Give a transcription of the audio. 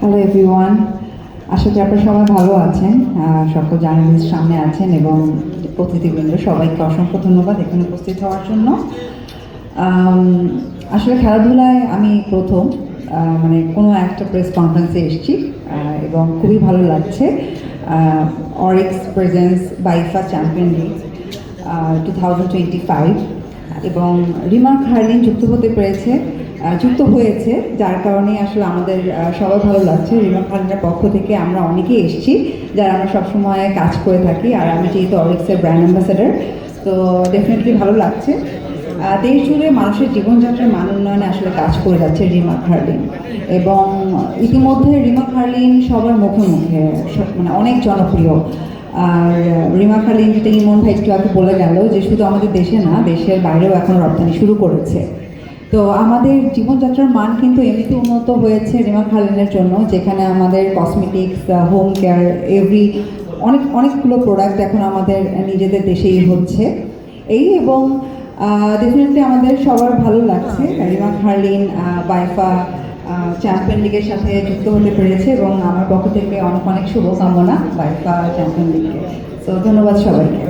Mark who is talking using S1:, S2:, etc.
S1: Hello everyone আশা করি আপনারা সবাই ভালো আছেন সকল জার্নালিস্ট সামনে আছেন এবং অতিথিবৃন্দ সবাইকে অসংখ্য ধন্যবাদ এখানে উপস্থিত হওয়ার জন্য। আসলে খেলাধুলায় আমি প্রথম মানে কোনো একটা প্রেস কনফারেন্সে এসেছি এবং খুবই ভালো লাগছে Orix presence বাইফা champion league two thousand twenty five এবং রিমার্ক হার্লিন যুক্ত হতে পেরেছে যুক্ত হয়েছে, যার কারণে আসলে আমাদের সবার ভালো লাগছে। রিমার্ক হার্লিনের পক্ষ থেকে আমরা অনেকেই এসেছি, যারা আমরা সবসময় কাজ করে থাকি, আর আমি যেহেতু অরিক্সের ব্র্যান্ড অ্যাম্বাসেডার তো ডেফিনেটলি ভালো লাগছে। দেশ জুড়ে মানুষের জীবনযাত্রার মান উন্নয়নে আসলে কাজ করে যাচ্ছে রিমার্ক হার্লিন এবং ইতিমধ্যে রিমার্ক হার্লিন সবার মুখে মুখে মানে অনেক জনপ্রিয়। আর রিমা খালিন যেটা ইমন ভাই একটু আগে বলে গেল, যে শুধু আমাদের দেশে না, দেশের বাইরেও এখন রপ্তানি শুরু করেছে। তো আমাদের জীবনযাত্রার মান কিন্তু এমনিতে উন্নত হয়েছে রিমা খালিনের জন্য, যেখানে আমাদের কসমেটিক্স হোম কেয়ার এভরি অনেক, অনেকগুলো প্রোডাক্ট এখন আমাদের নিজেদের দেশেই হচ্ছে। এই এবং ডেফিনেটলি আমাদের সবার ভালো লাগছে। রিমা খার্লিন বাইফা চ্যাম্পিয়ন লিগের সাথে যুক্ত হতে পেরেছে এবং আমার পক্ষ থেকে অনেক অনেক শুভকামনা বাইফা চ্যাম্পিয়ন লিগকে তো ধন্যবাদ সবাইকে।